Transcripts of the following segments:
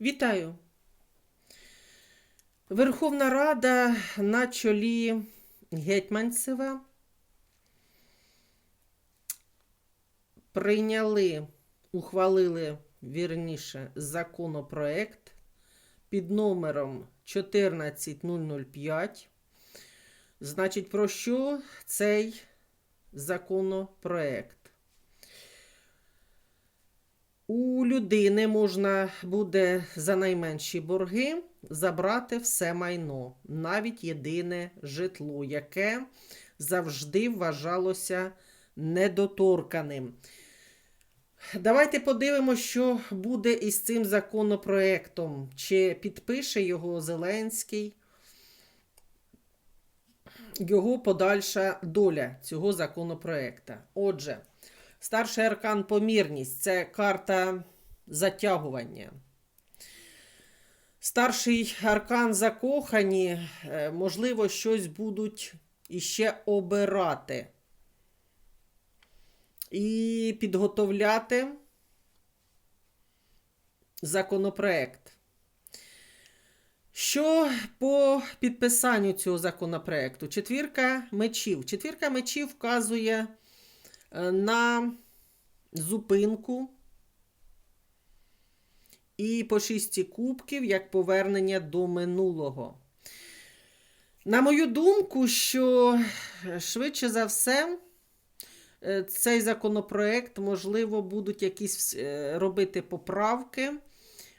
Вітаю! Верховна Рада на чолі Гетьманцева прийняли, ухвалили вірніше законопроект під номером 14005. Значить, про що цей законопроект? У людини можна буде за найменші борги забрати все майно, навіть єдине житло, яке завжди вважалося недоторканим. Давайте подивимося, що буде із цим законопроектом. Чи підпише його Зеленський, його подальша доля цього законопроекта. Отже, Старший аркан помірність це карта затягування. Старший аркан закохані, е, можливо, щось будуть іще обирати і підготовляти законопроект. Що по підписанню цього законопроекту? Четвірка мечів. Четвірка мечів вказує на зупинку і по шісті кубків як повернення до минулого. На мою думку, що е, швидше за все, е, цей законопроект, можливо, будуть якісь е, робити поправки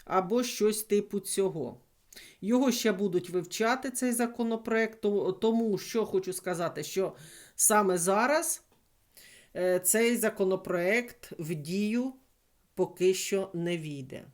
або щось типу цього. Його ще будуть вивчати цей законопроект, тому що хочу сказати, що саме зараз е, цей законопроект в дію поки що не війде.